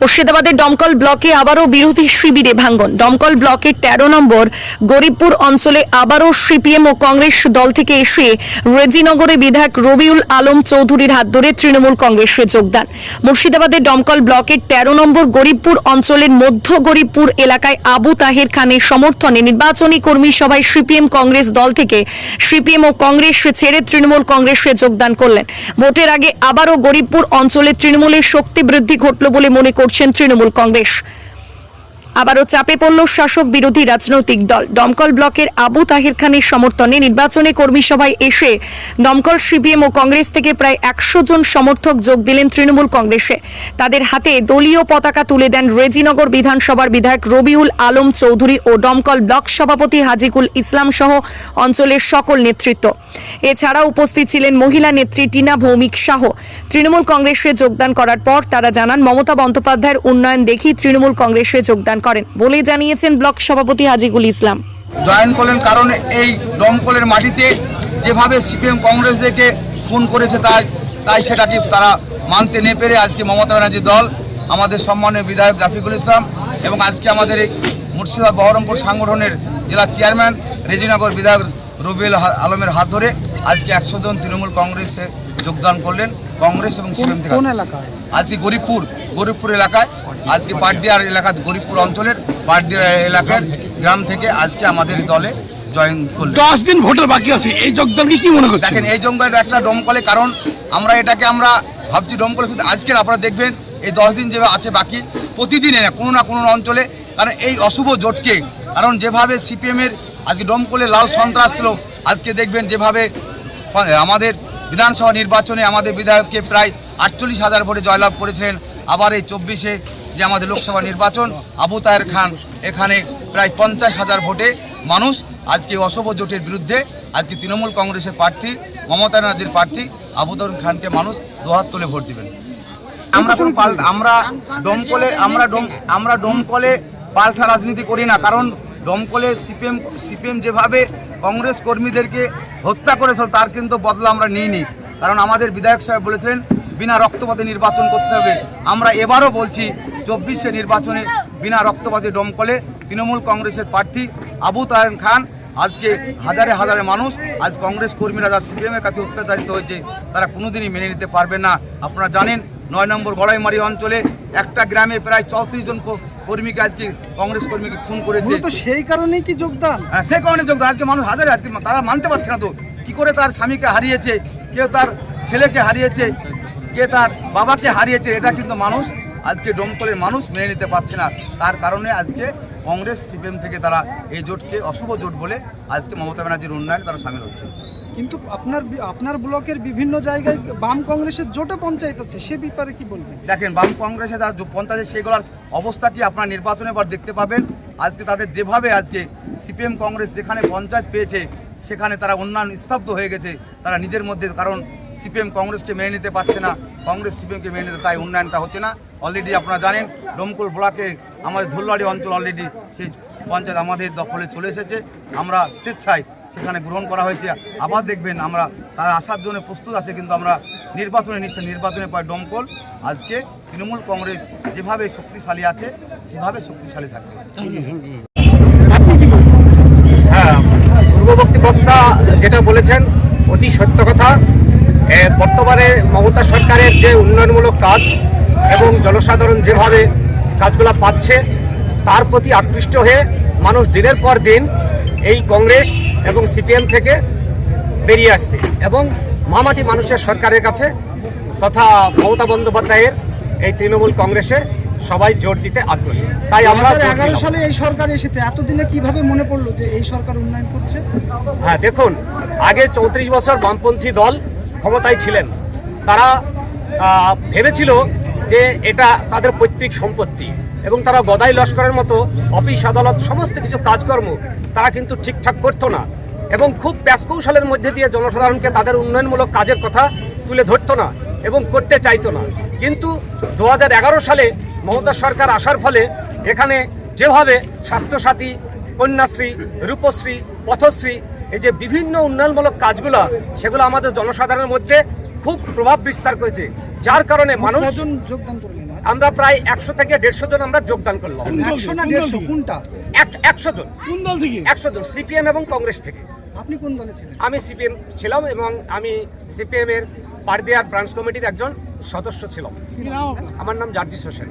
মুর্শিদাবাদের দমকল ব্লকে আবারও বিরোধী শিবিরে ভাঙ্গন। দমকল ব্লকের তেরো নম্বর গরিবপুর অঞ্চলে আবারও সিপিএম ও কংগ্রেস দল থেকে এসে রেজিনগরে বিধায়ক রবিউল আলম চৌধুরীর হাত ধরে তৃণমূল কংগ্রেসে যোগদান। মুর্শিদাবাদের দমকল ব্লকের তেরো নম্বর গরিবপুর অঞ্চলের মধ্য গরিবপুর এলাকায় আবু তাহের খানের সমর্থনে নির্বাচনী কর্মী সভায় সিপিএম কংগ্রেস দল থেকে সিপিএম ও কংগ্রেস ছেড়ে তৃণমূল কংগ্রেসে যোগদান করলেন। ভোটের আগে আবারও গরিবপুর অঞ্চলে তৃণমূলের শক্তি বৃদ্ধি ঘটল বলে মনে করছেন তৃণমূল কংগ্রেস। আবারও চাপে পড়ল শাসক বিরোধী রাজনৈতিক দল। দমকল ব্লকের আবু তাহির খানের সমর্থনে নির্বাচনে কর্মী সভায় এসে দমকল সিপিএম ও কংগ্রেস থেকে প্রায় একশো জন সমর্থক যোগ দিলেন তৃণমূল কংগ্রেসে। তাদের হাতে দলীয় পতাকা তুলে দেন রেজিনগর বিধানসভার বিধায়ক রবিউল আলম চৌধুরী ও দমকল ব্লক সভাপতি হাজিকুল ইসলাম সহ অঞ্চলের সকল নেতৃত্ব। এছাড়া উপস্থিত ছিলেন মহিলা নেত্রী টিনা ভৌমিক শাহ তৃণমূল কংগ্রেসে যোগদান করার পর তারা জানান, মমতা বন্দ্যোপাধ্যায়ের উন্নয়ন দেখি তৃণমূল কংগ্রেসে যোগদান করেন বলে জানিয়েছেন ব্লক সভাপতি হাজিকুল ইসলাম। জয়েন করলেন কারণ এই দমকলের মাটিতে যেভাবে সিপিএম কংগ্রেসদেরকে খুন করেছে তাই তাই সেটাকে তারা মানতে না পেরে আজকে মমতা ব্যানার্জি দল, আমাদের সম্মানীয় বিধায়ক জাফিকুল ইসলাম এবং আজকে আমাদের এই মুর্শিদাবাদ বহরমপুর সাংগঠনের জেলা চেয়ারম্যান, রেজিনগর বিধায়ক রবিউল আলমের হাত ধরে আজকে একশো জন তৃণমূল কংগ্রেসে যোগদান করলেন কংগ্রেস এবং সিপিএম থেকে আজকে গরিবপুর গরিবপুর এলাকায় আজকে পাটদিয়ার এলাকা গরিবপুর অঞ্চলের পাটদিয়া এলাকার গ্রাম থেকে আজকে আমাদের দলে জয়েন করলেন। দশ দিন ভোটের বাকি আছে এই যোগদানকে কি মনে করছেন? দেখেন এই জঙ্গলের একটা ডমকলে কারণ আমরা এটাকে আমরা ভাবছি ডমকলে শুধু আজকের আপনারা দেখবেন এই দশ দিন যেভাবে আছে বাকি প্রতিদিনে না কোনো না কোনো অঞ্চলে কারণ এই অশুভ জোটকে কারণ যেভাবে সিপিএমের আজকে ডমকলে লাল সন্ত্রাস ছিল আজকে দেখবেন যেভাবে, আমাদের বিধানসভা নির্বাচনে আমাদের বিধায়ককে প্রায় আটচল্লিশ হাজার ভোটে জয়লাভ করেছিলেন। আবার এই চব্বিশে যে আমাদের লোকসভা নির্বাচন, আবু তাহের খান, এখানে প্রায় পঞ্চাশ হাজার ভোটে মানুষ আজকে অশুভ জোটের বিরুদ্ধে, আজকে তৃণমূল কংগ্রেসের প্রার্থী, মমতা ব্যানার্জির প্রার্থী আবু তাহের খানকে মানুষ দুহাত তুলে ভোট দিবেন। আমরা কোনো আমরা ডমকলে আমরা ডম আমরা ডমকলে পাল্টা রাজনীতি করি না, কারণ ডমকলে সিপিএম সিপিএম যেভাবে কংগ্রেস কর্মীদেরকে হত্যা করেছিল, তার কিন্তু বদলা আমরা নিইনি। কারণ আমাদের বিধায়ক সাহেব বলেছিলেন, বিনা রক্তপাতে নির্বাচন করতে হবে। আমরা এবারও বলছি, চব্বিশে নির্বাচনে বিনা রক্তপাতে দমকলে তৃণমূল কংগ্রেসের প্রার্থী আবু তাহের খান, আজকে হাজারে হাজারে মানুষ, আজ কংগ্রেস কর্মীরা যা সিপিএমের কাছে অত্যাচারিত হয়েছে, তারা কোনোদিনই মেনে নিতে পারবে না। আপনারা জানেন, নয় নম্বর গড়াইমারি অঞ্চলে একটা গ্রামে প্রায় চৌত্রিশ জন কর্মীকে আজকে কংগ্রেস কর্মীকে খুন করেছে। মূলত সেই কারণেই কি যোগদান? হ্যাঁ, সে কারণে যোগদান। আজকে মানুষ হাজারে আজকে তারা মানতে পারছে না তো। কি করে তার স্বামীকে হারিয়েছে কেউ তার ছেলেকে হারিয়েছে কে তার বাবাকে হারিয়েছে এটা কিন্তু মানুষ আজকে ডমকলের মানুষ মেনে নিতে পারছে না। তার কারণে আজকে কংগ্রেস সিপিএম থেকে তারা এই জোটকে অশুভ জোট বলে আজকে মমতা ব্যানার্জির উন্নয়ন তারা সামিল হচ্ছে। কিন্তু আপনার আপনার ব্লকের বিভিন্ন জায়গায় বাম কংগ্রেসের জোটে পঞ্চায়েত আছে, সে ব্যাপারে কি বলবেন? দেখেন, বাম কংগ্রেসে যারা পঞ্চায়েত সেগুলোর অবস্থা কি আপনার নির্বাচনের পর দেখতে পাবেন? আজকে তাদের যেভাবে আজকে সিপিএম কংগ্রেস যেখানে পঞ্চায়েত পেয়েছে, সেখানে তারা উন্নয়ন স্তব্ধ হয়ে গেছে। তারা নিজের মধ্যে, কারণ সিপিএম কংগ্রেসকে মেনে নিতে পারছে না, কংগ্রেস সিপিএমকে মেনে নিতে, তাই উন্নয়নটা হচ্ছে না। অলরেডি আপনারা জানেন ডোমকুল ব্লকে আমাদের ধুলবাড়ি অঞ্চল অলরেডি সেই পঞ্চায়েত আমাদের দখলে চলে এসেছে। আমরা স্বেচ্ছায় সেখানে গ্রহণ করা হয়েছে। আবার দেখবেন আমরা তারা আসার জন্য প্রস্তুত আছে, কিন্তু আমরা নির্বাচনে নিচ্ছে নির্বাচনের পর দমকল, আজকে তৃণমূল কংগ্রেস যেভাবে শক্তিশালী আছে, সেভাবে শক্তিশালী থাকবে। হ্যাঁ পূর্ববর্তী বক্তা যেটা বলেছেন, অতি সত্য কথা। বর্তমানে মমতা সরকারের যে উন্নয়নমূলক কাজ এবং জনসাধারণ যেভাবে কাজগুলো পাচ্ছে, তার প্রতি আকৃষ্ট হয়ে মানুষ দিনের পর দিন এই কংগ্রেস এবং সিপিএম থেকে বেরিয়ে আসছে। এবং মামাটি মানুষের সরকারের কাছে তথা মমতা বন্দ্যোপাধ্যায়ের এই তৃণমূল কংগ্রেসে সবাই জোর দিতে আগ্রহী। তাই আমরা এগারো সালে এই সরকার এসেছে। এতদিনে কীভাবে মনে পড়ল যে এই সরকার উন্নয়ন করছে? হ্যাঁ দেখুন আগে চৌত্রিশ বছর বামপন্থী দল ক্ষমতায় ছিলেন। তারা ভেবেছিল যে এটা তাদের পৈতৃক সম্পত্তি। এবং তারা গদাই লস্করের মতো অফিস, আদালত, সমস্ত কিছু কাজকর্ম তারা কিন্তু ঠিকঠাক করতো না এবং খুব প্যাসকৌশলের মধ্যে দিয়ে জনসাধারণকে তাদের উন্নয়নমূলক কাজের কথা তুলে ধরতো না এবং করতে চাইতো না। কিন্তু দু হাজার এগারো সালে মমতা সরকার আসার ফলে এখানে যেভাবে স্বাস্থ্যসাথী, কন্যাশ্রী, রূপশ্রী, পথশ্রী, এই যে বিভিন্ন উন্নয়নমূলক কাজগুলো, সেগুলো আমাদের জনসাধারণের মধ্যে খুব প্রভাব বিস্তার করেছে। যার কারণে মানুষ যোগদান করলেন আমরা প্রায় একশো থেকে দেড়শো জন আমরা যোগদান করলাম। একশো না দেড়শো? কোনটা? একশো জন। কোন দল থেকে? একশো জন সিপিএম এবং কংগ্রেস থেকে। আপনি কোন দলে ছিলেন? আমি সিপিএম ছিলাম এবং আমি সিপিএম এর পারদিয়ার ব্রাঞ্চ কমিটির একজন সদস্য ছিলাম। আমার নাম জার্জিস হোসেন